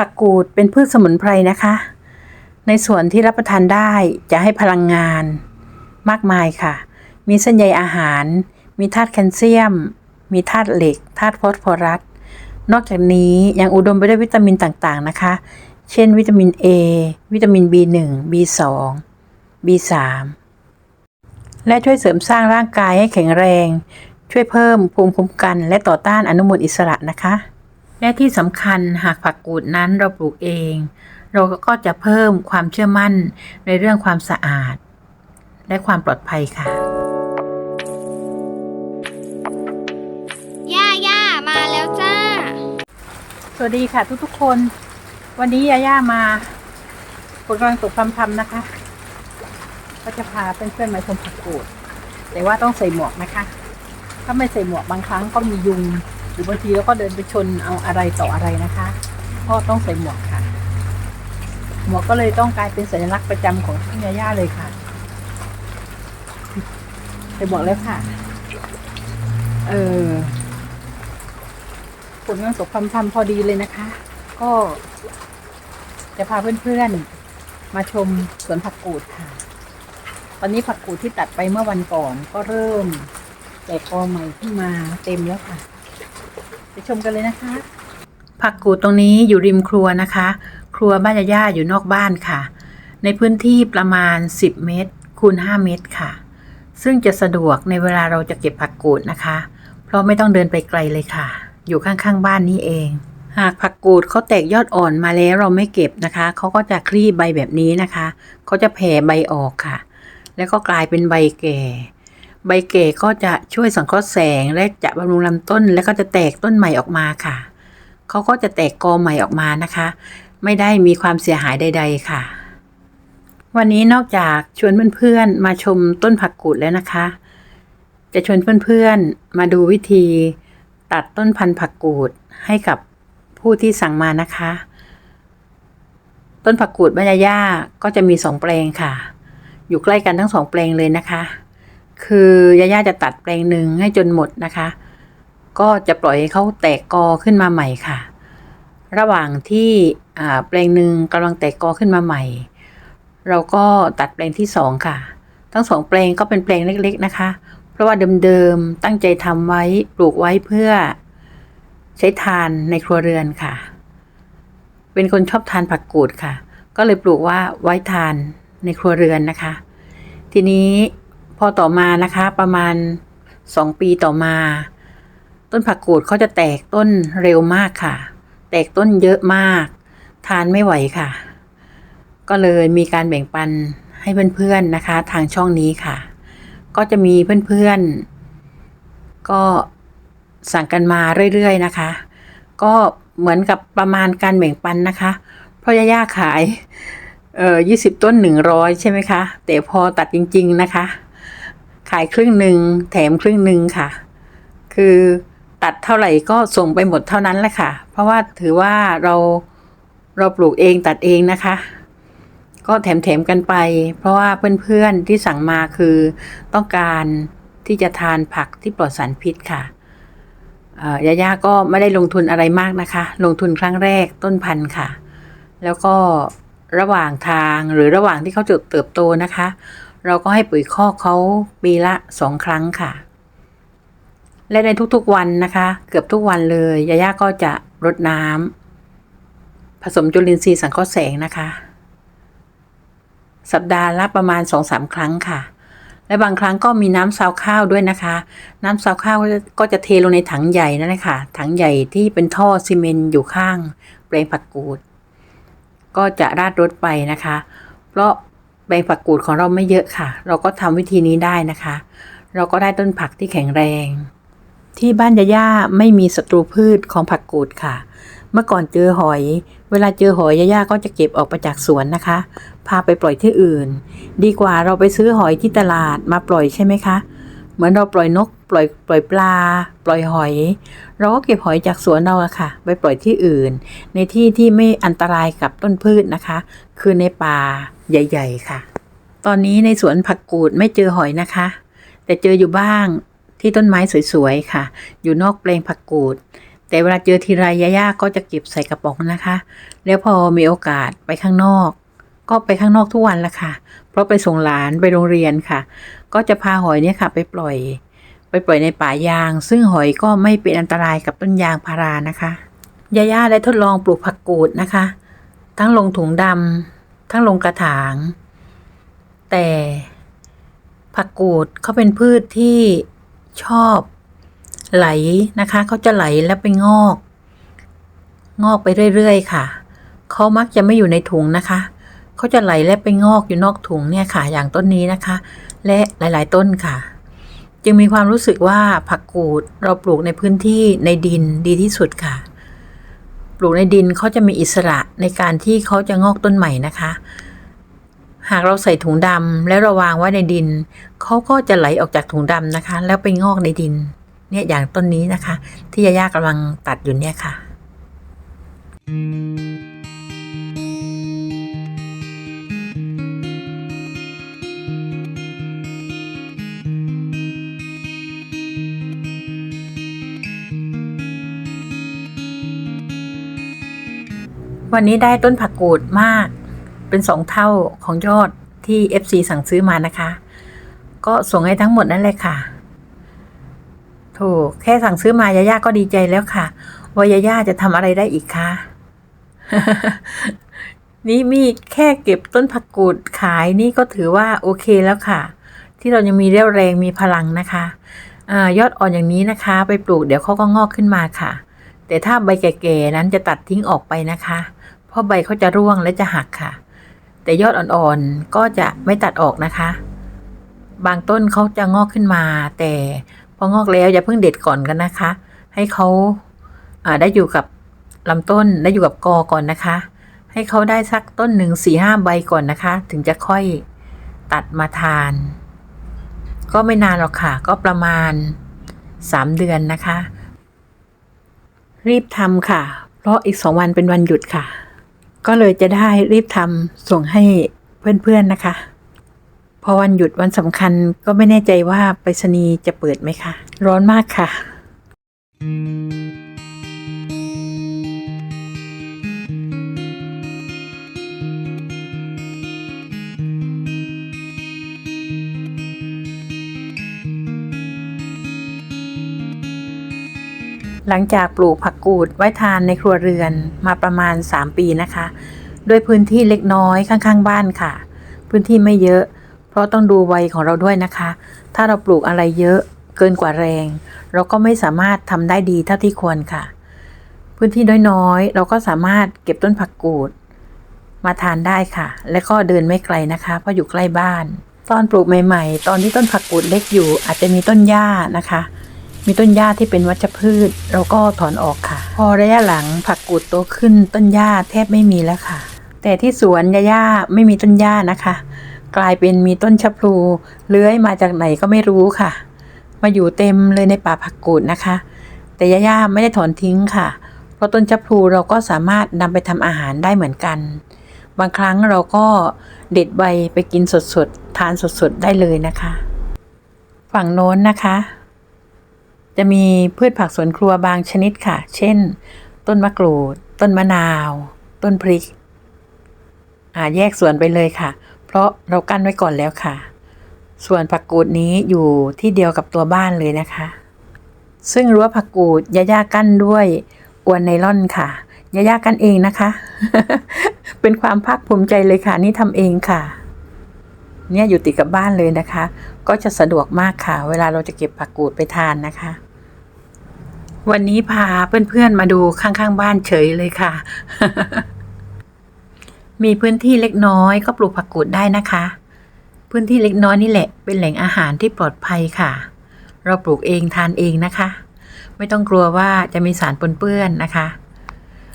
ผักกูดเป็นพืชสมุนไพรนะคะ ในส่วนที่รับประทานได้จะให้พลังงานมากมายค่ะ มีเส้นใยอาหาร มีธาตุแคลเซียม มีธาตุเหล็กธาตุฟอสฟอรัส นอกจากนี้ยังอุดมไปด้วยวิตามินต่างๆนะคะ เช่น วิตามิน A วิตามิน B1 B2 B3 และช่วยเสริมสร้างร่างกายให้แข็งแรง ช่วยเพิ่มภูมิคุ้มกัน และต่อต้านอนุมูลอิสระนะคะ และที่สำคัญหากผักกูดนั้นเราปลูกเอง เราก็จะเพิ่มความเชื่อมั่นในเรื่องความสะอาด และความปลอดภัยค่ะ ย่าย่ามาแล้วจ้า สวัสดีค่ะทุกๆคน วันนี้ยาย่ามาฝนกำลังตกพรำๆนะคะ ก็จะพาเพื่อนๆมาชมผักกูด แต่ว่าต้องใส่หมวกนะคะ ถ้าไม่ใส่หมวกบางครั้งก็มียุง หรือบางทีเราก็เดินไปชนเอาอะไรต่ออะไรนะคะก็ต้องใส่หมวกค่ะ หมวกก็เลยต้องกลายเป็นสัญลักษณ์ประจำของช่ยาย่าเลยค่ะใส่หมวกแล้วค่ะ เออฝนกำลังตกพรำๆพอดีเลยนะคะ ก็จะพาเพื่อนๆ มาชมสวนผักกูดค่ะ ตอนนี้ผักกูดที่ตัดไปเมื่อวันก่อนก็เริ่มแตกกอใหม่ขึ้นมาเต็มแล้วค่ะ ไปชมกันเลยนะคะ ผักกูดตรงนี้อยู่ริมครัวนะคะ ครัวบ้านย่าอยู่นอกบ้านค่ะ ในพื้นที่ประมาณ 10 เมตร คูณ 5 เมตรค่ะ ซึ่งจะสะดวกในเวลาเราจะเก็บผักกูดนะคะ เพราะไม่ต้องเดินไปไกลเลยค่ะ อยู่ข้างๆบ้านนี้เอง หากผักกูดเขาแตกยอดอ่อนมาแล้วเราไม่เก็บนะคะ เขาก็จะคลี่ใบแบบนี้นะคะ เขาจะแผ่ใบออกค่ะ แล้วก็กลายเป็นใบแก่ ใบแก่ก็จะช่วยสังเคราะห์แสงและจะบำรุงลำต้น แล้วก็จะแตกต้นใหม่ออกมาค่ะ เขาก็จะแตกกอใหม่ออกมานะคะ ไม่ได้มีความเสียหายใด ๆ ค่ะ วันนี้นอกจากชวนเพื่อนๆมาชมต้นผักกูดแล้วนะคะ จะชวนเพื่อนๆมาดูวิธีตัดต้นพันธุ์ผักกูดให้กับผู้ที่สั่งมานะคะ ต้นผักกูดบ้านยาย่าก็จะมีสองแปลงค่ะ อยู่ใกล้กันทั้งสองแปลงเลยนะคะ คือยาย่าจะตัดแปลงหนึ่งให้จนหมดนะคะ ก็จะปล่อยให้เขาแตกกอขึ้นมาใหม่ค่ะ ระหว่างที่อ่าแปลงหนึ่งกำลังแตกกอขึ้นมาใหม่ เราก็ตัดแปลงที่สองค่ะ ทั้งสองแปลงก็เป็นแปลงเล็ก ๆนะคะ เพราะว่าเดิมๆตั้งใจทำไว้ปลูกไว้เพื่อใช้ทานในครัวเรือนค่ะ เป็นคนชอบทานผักกูดค่ะ ก็เลยปลูกว่าไว้ทานในครัวเรือนนะคะ ทีนี้ พอต่อมานะคะประมาณสองปีต่อมา ต้นผักกูดเขาจะแตกต้นเร็วมากค่ะ แตกต้นเยอะมาก ทานไม่ไหวค่ะ ก็เลยมีการแบ่งปันให้เพื่อนๆนะคะ ทางช่องนี้ค่ะ ก็จะมีเพื่อนๆ ก็สั่งกันมาเรื่อยๆนะคะ ก็เหมือนกับประมาณการแบ่งปันนะคะเพราะย่าขายเอ่อยี่สิบต้นหนึ่งร้อยใช่ไหมคะ แต่พอตัดจริง ๆ นะคะ ขายครึ่งหนึ่งแถมครึ่งหนึ่งค่ะ คือตัดเท่าไหร่ก็ส่งไปหมดเท่านั้นแหละค่ะ เพราะว่าถือว่าเราเราปลูกเองตัดเองนะคะ ก็แถมๆกันไป เพราะว่าเพื่อนๆที่สั่งมาคือต้องการที่จะทานผักที่ปลอดสารพิษค่ะเอ่อยาย่าก็ไม่ได้ลงทุนอะไรมากนะคะ ลงทุนครั้งแรกต้นพันธุ์ค่ะ แล้วก็ระหว่างทางหรือระหว่างที่เขาเติบเติบโตนะคะ เราก็ให้ปุ๋ยคอกเขาปีละสองครั้งค่ะ และในทุกๆวันนะคะ เกือบทุกวันเลยยาย่าก็จะรดน้ำผสมจุลินทรีย์สังเคราะห์แสงนะคะ สัปดาห์ละประมาณสองสามครั้งค่ะ และบางครั้งก็มีน้ำซาวข้าวด้วยนะคะ น้ำซาวข้าวก็จะเทลงในถังใหญ่นั่นแหละค่ะถังใหญ่ที่เป็นท่อซีเมนต์อยู่ข้างแปลงผักกูดก็จะราดรถไปนะคะ เพราะ แปลงผักกูดของเราไม่เยอะค่ะ เราก็ทำวิธีนี้ได้นะคะ เราก็ได้ต้นผักที่แข็งแรง ที่บ้านยาย่าไม่มีศัตรูพืชของผักกูดค่ะ เมื่อก่อนเจอหอย เวลาเจอหอยยาย่าก็จะเก็บออกไปจากสวนนะคะ พาไปปล่อยที่อื่น ดีกว่าเราไปซื้อหอยที่ตลาดมาปล่อยใช่ไหมคะเหมือนเราปล่อยนกปล่อยปล่อยปลา ปล่อยหอย เราก็เก็บหอยจากสวนเราอะค่ะ ไปปล่อยที่อื่น ในที่ที่ไม่อันตรายกับต้นพืชนะคะ คือในป่าใหญ่ ๆ ค่ะ ตอนนี้ในสวนผักกูดไม่เจอหอยนะคะ แต่เจออยู่บ้างที่ต้นไม้สวยๆค่ะ อยู่นอกแปลงผักกูด แต่เวลาเจอทีไรยาย่าก็จะเก็บใส่กระป๋องนะคะ แล้วพอมีโอกาสไปข้างนอก ก็ไปข้างนอกทุกวันละค่ะ เพราะไปส่งหลานไปโรงเรียนค่ะ ก็จะพาหอยเนี่ยค่ะ ไปปล่อย ไปปล่อยในป่ายาง ซึ่งหอยก็ไม่เป็นอันตรายกับต้นยางพารานะคะยาย่าได้ทดลองปลูกผักกูดนะคะ ทั้งลงถุงดำทั้งลงกระถาง แต่ผักกูดเขาเป็นพืชที่ชอบไหลนะคะเขาจะไหลแล้วไปงอก งอกไปเรื่อยๆค่ะเขามักจะไม่อยู่ในถุงนะคะเขาจะไหลและไปงอกอยู่นอกถุงเนี่ยค่ะ อย่างต้นนี้นะคะ และหลาย ๆ ต้นค่ะ จึงมีความรู้สึกว่าผักกูดเราปลูกในพื้นที่ในดินดีที่สุดค่ะ ปลูกในดินเขาจะมีอิสระในการที่เขาจะงอกต้นใหม่นะคะ หากเราใส่ถุงดำแล้วเราวางไว้ในดินเขาก็จะไหลออกจากถุงดำนะคะ แล้วไปงอกในดิน เนี่ยอย่างต้นนี้นะคะ ที่ยายากำลังตัดอยู่เนี่ยค่ะ วันนี้ได้ต้นผักกูดมาก เป็นสองเท่าของยอดที่ FC สั่งซื้อมานะคะ ก็ส่งให้ทั้งหมดนั่นเลยค่ะ ถูกแค่สั่งซื้อมายาย่าก็ดีใจแล้วค่ะ ว่ายาย่าจะทำอะไรได้อีกคะ นี่มีแค่เก็บต้นผักกูดขายนี่ก็ถือว่าโอเคแล้วค่ะ ที่เรายังมีเรี่ยวแรงมีพลังนะคะอยอดอ่อนอย่างนี้นะคะ ไปปลูกเดี๋ยวเขาก็งอกขึ้นมาค่ะ แต่ถ้าใบแก่ๆนั้นจะตัดทิ้งออกไปนะคะ เพราะใบเขาจะร่วงและจะหักค่ะ แต่ยอดอ่อนๆก็จะไม่ตัดออกนะคะ บางต้นเขาจะงอกขึ้นมา แต่พองอกแล้วอย่าเพิ่งเด็ดก่อนกันนะคะ ให้เขาาได้อยู่กับลำต้นได้อยู่กับกอก่อนนะคะ ให้เขาได้สักต้นหนึ่งสี่ห้าใบก่อนนะคะ ถึงจะค่อยตัดมาทาน ก็ไม่นานหรอกค่ะ ก็ประมาณสามเดือนนะคะ รีบทำค่ะ เพราะอีกสองวันเป็นวันหยุดค่ะ ก็เลยจะได้รีบทำส่งให้เพื่อนๆนะคะ พอวันหยุดวันสำคัญก็ไม่แน่ใจว่าไปรษณีย์จะเปิดไหมคะ ร้อนมากค่ะ หลังจากปลูกผักกูดไว้ทานในครัวเรือนมาประมาณ 3 ปีนะคะ ด้วยพื้นที่เล็กน้อยข้างๆ บ้านค่ะ พื้นที่ไม่เยอะ เพราะต้องดูวัยของเราด้วยนะคะ ถ้าเราปลูกอะไรเยอะเกินกว่าแรง เราก็ไม่สามารถทำได้ดีเท่าที่ควรค่ะ พื้นที่น้อยๆ เราก็สามารถเก็บต้นผักกูด มาทานได้ค่ะ และก็เดินไม่ไกลนะคะ เพราะอยู่ใกล้บ้าน ตอนปลูกใหม่ ๆ ตอนที่ต้นผักกูดเล็กอยู่อาจจะมีต้นหญ้านะคะ มีต้นหญ้าที่เป็นวัชพืช เราก็ถอนออกค่ะ พอระยะหลังผักกูดโตขึ้นต้นหญ้าแทบไม่มีแล้วค่ะ แต่ที่สวนยา่าไม่มีต้นหญ้านะคะ กลายเป็นมีต้นชะพลูเลื้อยมาจากไหนก็ไม่รู้ค่ะ มาอยู่เต็มเลยในป่าผักกูดนะคะ แต่ยา่าไม่ได้ถอนทิ้งค่ะ เพราะต้นชะพลูเราก็สามารถนำไปทำอาหารได้เหมือนกัน บางครั้งเราก็เด็ดใบไปกินสดๆทานสดๆได้เลยนะคะ ฝั่งโน้นนะคะ จะมีพืชผักสวนครัวบางชนิดค่ะ เช่น ต้นมะกรูด ต้นมะนาว ต้นพริกอ่าแยกสวนไปเลยค่ะ เพราะเรากั้นไว้ก่อนแล้วค่ะ ส่วนผักกูดนี้อยู่ที่เดียวกับตัวบ้านเลยนะคะ ซึ่งรั้วผักกูดยาย่ากั้นด้วยอวนไนล่อนค่ะยาย่ากั้นเองนะคะ เป็นความภาคภูมิใจเลยค่ะ นี่ทำเองค่ะ เนี่ยอยู่ติดกับบ้านเลยนะคะ ก็จะสะดวกมากค่ะ เวลาเราจะเก็บผักกูดไปทานนะคะ วันนี้พาเพื่อนๆมาดูข้างๆบ้านเฉยเลยค่ะ มีพื้นที่เล็กน้อยก็ปลูกผักกูดได้นะคะ พื้นที่เล็กน้อยนี่แหละ เป็นแหล่งอาหารที่ปลอดภัยค่ะ เราปลูกเองทานเองนะคะ ไม่ต้องกลัวว่าจะมีสารปนเปื้อนนะคะ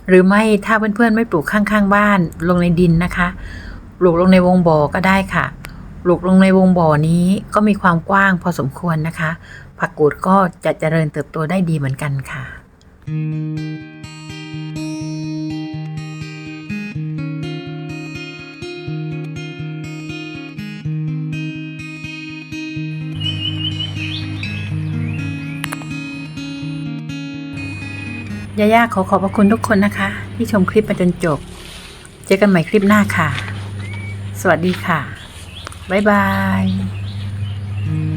หรือไม่ถ้าเพื่อนๆไม่ปลูกข้างๆบ้านลงในดินนะคะ ปลูกลงในวงบ่อก็ได้ค่ะ ปลูกลงในวงบ่อนี้ก็มีความกว้างพอสมควรนะคะ ผักกูดก็จะเจริญเติบโตได้ดีเหมือนกันค่ะย่าย่าขอขอบพระคุณทุกคนนะคะ ที่ชมคลิปมาจนจบ เจอกันใหม่คลิปหน้าค่ะ สวัสดีค่ะ 拜拜。嗯。